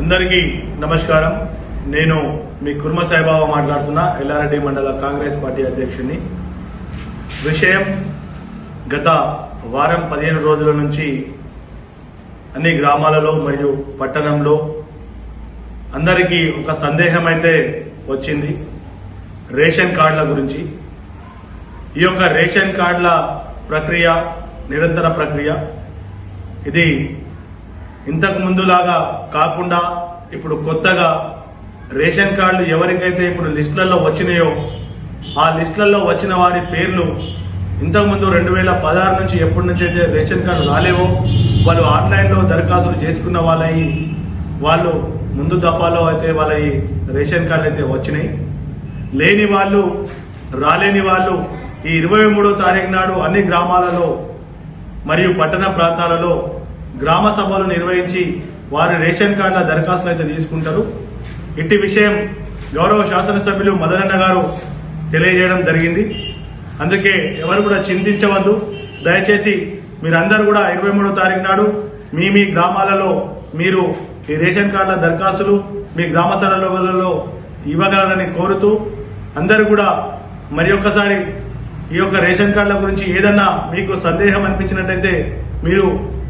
అందరికీ నమస్కారం. నేను మీ కుర్మ సాయిబాబా మాట్లాడుతున్నా ఎల్లారెడ్డి మండల కాంగ్రెస్ పార్టీ అధ్యక్షుడిని. విషయం గత వారం పదిహేను రోజుల నుంచి అన్ని గ్రామాలలో మరియు పట్టణంలో అందరికీ ఒక సందేహం అయితే వచ్చింది. రేషన్ కార్డుల గురించి. ఈ యొక్క రేషన్ కార్డుల ప్రక్రియ నిరంతర ప్రక్రియ ఇది ఇంతకు ముందులాగా కాకుండా ఇప్పుడు కొత్తగా రేషన్ కార్డులు ఎవరికైతే ఇప్పుడు లిస్టులలో వచ్చినాయో ఆ లిస్టులలో వచ్చిన వారి పేర్లు ఇంతకుముందు రెండు వేల పదహారు నుంచి ఎప్పటి నుంచి అయితే రేషన్ కార్డు రాలేవో వాళ్ళు ఆన్లైన్లో దరఖాస్తులు చేసుకున్న వాళ్ళవి వాళ్ళు ముందు దఫాలో అయితే వాళ్ళ రేషన్ కార్డులు అయితే వచ్చినాయి. లేని వాళ్ళు రాలేని వాళ్ళు ఈ ఇరవై మూడో తారీఖు నాడు అన్ని గ్రామాలలో మరియు పట్టణ ప్రాంతాలలో గ్రామ సభలు నిర్వహించి వారి రేషన్ కార్డుల దరఖాస్తులు అయితే తీసుకుంటారు. ఇట్టి విషయం గౌరవ శాసనసభ్యులు మదనన్న గారు తెలియజేయడం జరిగింది. అందుకే ఎవరు కూడా చింతించవద్దు. దయచేసి మీరందరూ కూడా ఇరవై మూడో తారీఖు నాడు మీ మీ గ్రామాలలో మీరు ఈ రేషన్ కార్డుల దరఖాస్తులు మీ గ్రామ సభలలో ఇవ్వగలరని కోరుతూ అందరూ కూడా మరి ఒక్కసారి ఈ యొక్క రేషన్ కార్డుల గురించి ఏదన్నా మీకు సందేహం అనిపించినట్టయితే మీరు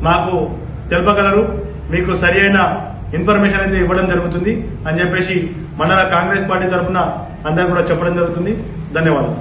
మాకు తెలుపగలరు. మీకు సరి అయిన ఇన్ఫర్మేషన్ అయితే ఇవ్వడం జరుగుతుంది అని చెప్పేసి మండల కాంగ్రెస్ పార్టీ తరఫున అందరు కూడా చెప్పడం జరుగుతుంది. ధన్యవాదాలు.